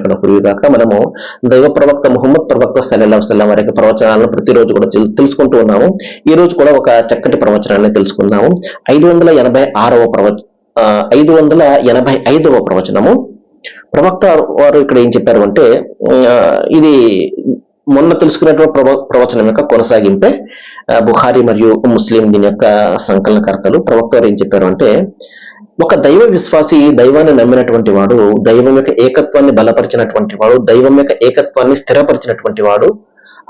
ఇక్కడ పురిగాక మనము దైవ ప్రవక్త ముహమ్మద్ ప్రవక్త సలహా అలైహి వారి యొక్క ప్రవచనాలను ప్రతిరోజు కూడా తెలుసుకుంటూ ఉన్నాము. ఈ రోజు కూడా ఒక చక్కటి ప్రవచనాన్ని తెలుసుకుందాము. ఐదు వందల ఎనభై ఆరవ ప్రవచ ఐదు వందల ఎనభై ఐదవ ప్రవచనము. ప్రవక్త వారు ఇక్కడ ఏం చెప్పారు అంటే ఇది మొన్న తెలుసుకున్నటువంటి ప్రవ ప్రవచనం యొక్క కొనసాగింపే బుహారి మరియు ముస్లిం దీని యొక్క సంకలనకర్తలు. ప్రవక్త వారు ఏం చెప్పారు అంటే ఒక దైవ విశ్వాసి దైవాన్ని నమ్మినటువంటి వాడు దైవం యొక్క ఏకత్వాన్ని బలపరిచినటువంటి వాడు దైవం యొక్క ఏకత్వాన్ని స్థిరపరిచినటువంటి వాడు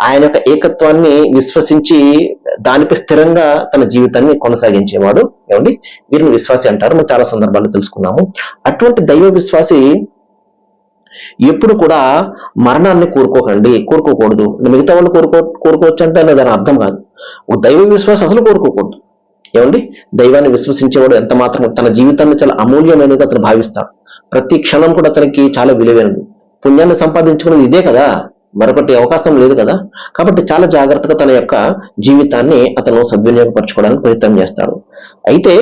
ఆయన యొక్క ఏకత్వాన్ని విశ్వసించి దానిపై స్థిరంగా తన జీవితాన్ని కొనసాగించేవాడు. ఏమండి? వీరిని విశ్వాసి అంటారు. మనం చాలా సందర్భాల్లో తెలుసుకున్నాము. అటువంటి దైవ విశ్వాసి ఎప్పుడు కూడా మరణాన్ని కోరుకోకండి. కోరుకోకూడదు. మిగతా వాళ్ళు కోరుకో కోరుకోవచ్చు అంటే దాని అర్థం కాదు. దైవ విశ్వాసం అసలు కోరుకోకూడదు. ఏమండి? దైవాన్ని విశ్వసించేవాడు ఎంత మాత్రం తన జీవితాన్ని చాలా అమూల్యమైనది అతను భావిస్తాడు. ప్రతి క్షణం కూడా అతనికి చాలా విలువైనది. పుణ్యాన్ని సంపాదించుకునేది ఇదే కదా? మరొకటి అవకాశం లేదు కదా? కాబట్టి చాలా జాగ్రత్తగా తన యొక్క జీవితాన్ని అతను సద్వినియోగపరచుకోవడానికి ప్రయత్నం చేస్తాడు. అయితే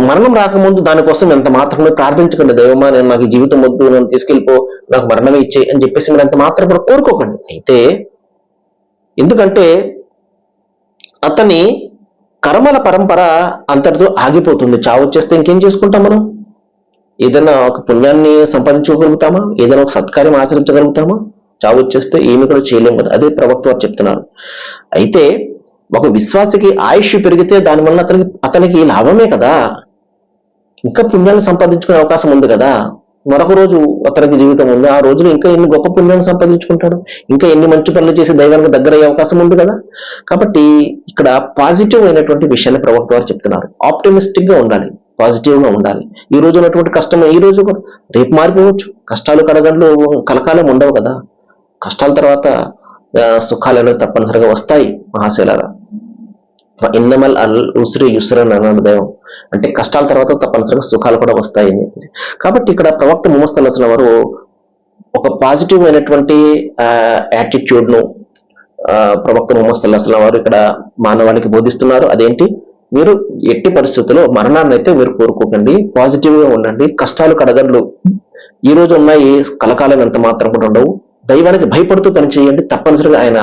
మరణం రాకముందు దానికోసం ఎంత మాత్రమే ప్రార్థించకండి. దైవమా నేను నాకు జీవితం వద్దు నన్ను తీసుకెళ్ళిపో నాకు మరణమే ఇచ్చే అని చెప్పేసి మీరు ఎంత మాత్రం కూడా కోరుకోకండి. అయితే ఎందుకంటే అతని కర్మల పరంపర అంతటితో ఆగిపోతుంది. చావు వచ్చేస్తే ఇంకేం చేసుకుంటాం మనం? ఏదైనా ఒక పుణ్యాన్ని సంపాదించుకోగలుగుతామా? ఏదైనా ఒక సత్కార్యం ఆచరించగలుగుతామా? చావు వచ్చేస్తే ఏమి కూడా చేయలేము కదా. అదే ప్రవక్త వారు చెప్తున్నారు. అయితే ఒక విశ్వాసికి ఆయుష్ పెరిగితే దానివల్ల అతనికి అతనికి లాభమే కదా? ఇంకా పుణ్యాన్ని సంపాదించుకునే అవకాశం ఉంది కదా? మరొక రోజు అతనికి జీవితం ఉంది. ఆ రోజులో ఇంకా ఎన్ని గొప్ప పుణ్యాన్ని సంపాదించుకుంటాడు? ఇంకా ఎన్ని మంచి పనులు చేసి దైవానికి దగ్గర అయ్యే అవకాశం ఉంది కదా? కాబట్టి ఇక్కడ పాజిటివ్ అయినటువంటి విషయాన్ని ప్రభుత్వ వారు చెప్తున్నారు. ఆప్టిమిస్టిక్గా ఉండాలి. పాజిటివ్గా ఉండాలి. ఈ రోజు ఉన్నటువంటి కష్టం ఈ రోజు కూడా. రేపు మారిపోవచ్చు. కష్టాలు కడగండ్లు కలకాలం ఉండవు కదా. కష్టాల తర్వాత సుఖాలు అనేవి తప్పనిసరిగా వస్తాయి మహాశైలారా. ఇన్నమల్ అల్ ఉసిరి యుస్రన్ అన్నాడు దైవం అంటే కష్టాల తర్వాత తప్పనిసరిగా సుఖాలు కూడా వస్తాయి అని కాబట్టి ఇక్కడ ప్రవక్త ముమస్తలసిన వారు ఒక పాజిటివ్ అయినటువంటి యాటిట్యూడ్ను ప్రవక్త ముమస్తలసిన వారు ఇక్కడ మానవాళికి బోధిస్తున్నారు. అదేంటి? మీరు ఎట్టి పరిస్థితుల్లో మరణాన్ని అయితే మీరు కోరుకోకండి. పాజిటివ్గా ఉండండి. కష్టాలు కడగండ్లు. ఈ రోజు ఉన్నాయి కలకాలం ఎంత మాత్రం కూడా ఉండవు. దైవానికి భయపడుతూ పని చేయండి తప్పనిసరిగా ఆయన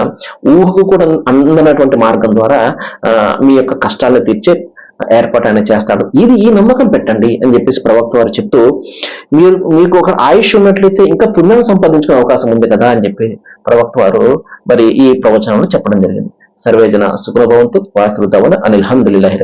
ఊహకు కూడా అందనటువంటి మార్గం ద్వారా ఆ, మీ యొక్క కష్టాలను తీర్చే ఏర్పాటు ఆయన చేస్తాడు. ఇది ఈ నమ్మకం పెట్టండి అని చెప్పేసి ప్రవక్త వారు చెప్తూ మీరు మీకు ఒక ఆయుష్ ఉన్నట్లయితే ఇంకా పుణ్యం సంపాదించుకునే అవకాశం ఉంది కదా అని చెప్పి ప్రవక్త వారు మరి ఈ ప్రవచనంలో చెప్పడం జరిగింది. సర్వేజన సుఖభవంతు వాకృతవన అనిల్ హందులిల్లాహి